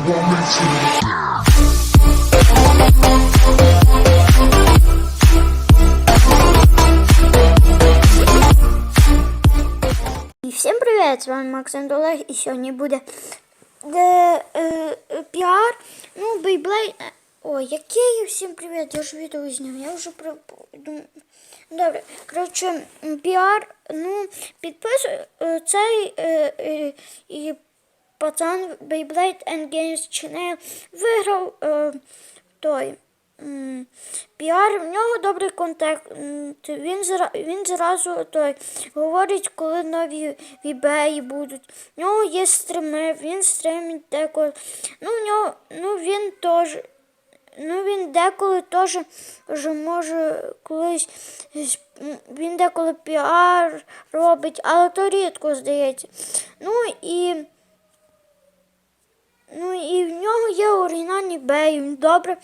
І всім привіт! З вами Максим Долег і сьогодні буде де, е, е, піар. Ну, Бейблейд. Ой, який всім привіт! Я ж відео зняв. Я вже про. Добре, коротше, піар. Ну, підписуй е, цей е, е, і пацан Beyblade and Games Channel виграв е, той. Піар, в нього добрий контакт. Він, зра, він зразу той, говорить, коли нові вібеї будуть. В нього є стріми, він стримить деколи. Ну, в нього, ну він теж. Ну, він деколи теж може колись він деколи піар робить, але то рідко здається. Ну і. Ну і в нього є оригінальний бей, він добре.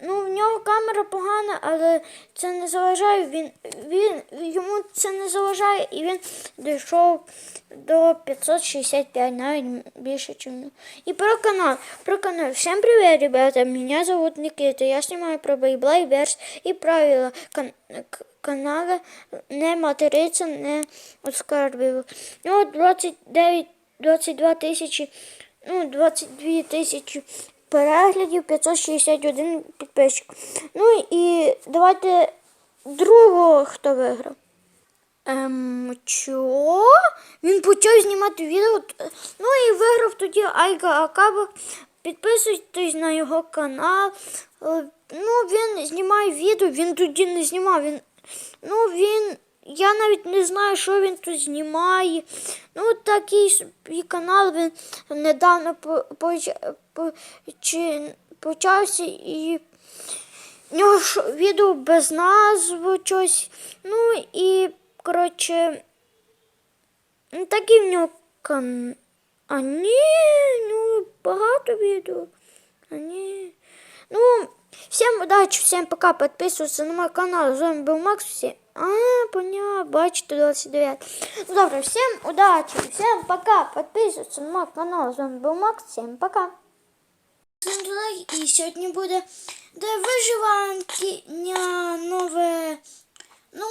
Ну, в нього камера погана, але це не заважає. Він, він, йому це не заважає, і він дійшов до 565, навіть більше, ніж. І про канал. Про канал. Всем привет, ребята. Меня зовут Никита. Я снимаю про Verse и правила кан- канала не материться, не оскарбив. У нього 29, 22 тисячі ну, 22 тисячі переглядів, 561 підписчик. Ну і давайте другого, хто виграв. Ем, чо? Він почав знімати відео. Ну і виграв тоді Айга Акаба. Підписуйтесь на його канал. Е, Ну, він знімає відео, він тоді не знімав. Він, ну, він. Я навіть не знаю, що він тут знімає. Ну, такий канал він недавно по, по, почався і в нього відео без назви щось. Ну і, коротше, ну, такий в нього кан. А ні, ну багато відео. А ні. Ну, всім удачі, всім пока. Підписуйтесь на мой канал. З вами був Макс. Всім. А, понятно, бачите, 29. Ну, добре, всім удачі, всім пока. Підписуйтесь на мой канал. З вами був Макс. Всім пока. І сьогодні буде де виживання нове. Ну,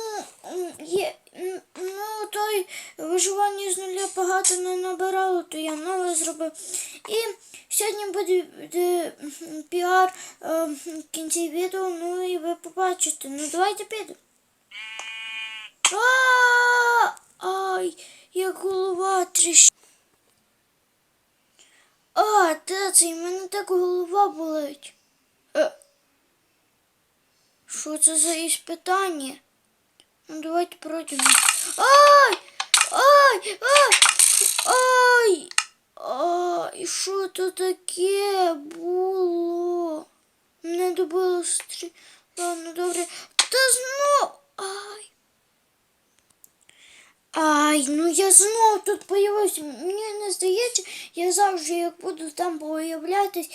є, ну, той виживання з нуля багато не набирало, то я нове зробив. І сьогодні буде піар е, в кінці відео, ну і ви побачите. Ну давайте підемо. Ай, як голова тріщить. А, це? У мене так голова болить. Е, Що це за іспитання? Ну, давайте пройдемо. Ай! Ай! Ай! Ай! Ай! Що це таке було? Мене добило стрі... Ладно, добре. Та знов! Ай! Ай, ну я знов тут появився. Мені не здається, я завжди, як буду там появлятись,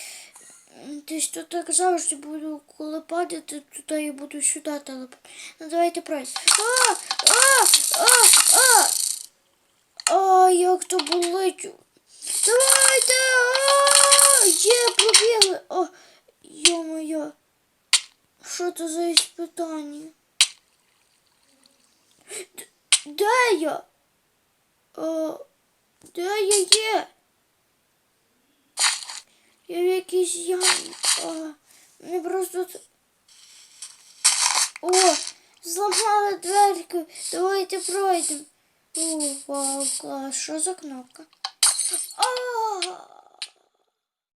десь тут так завжди буду, коли падати, туди і буду сюди телепати. Ну давайте пройдемо. А, а, а, а. А, як то болить. Давайте! А, є, пробігли. О, йо-моє. Що це за іспитання? Де я? О, де я є? Я в якійсь ямі. Мені просто... О, зламали дверку. Давайте пройдемо. О, клас. Що за кнопка? А,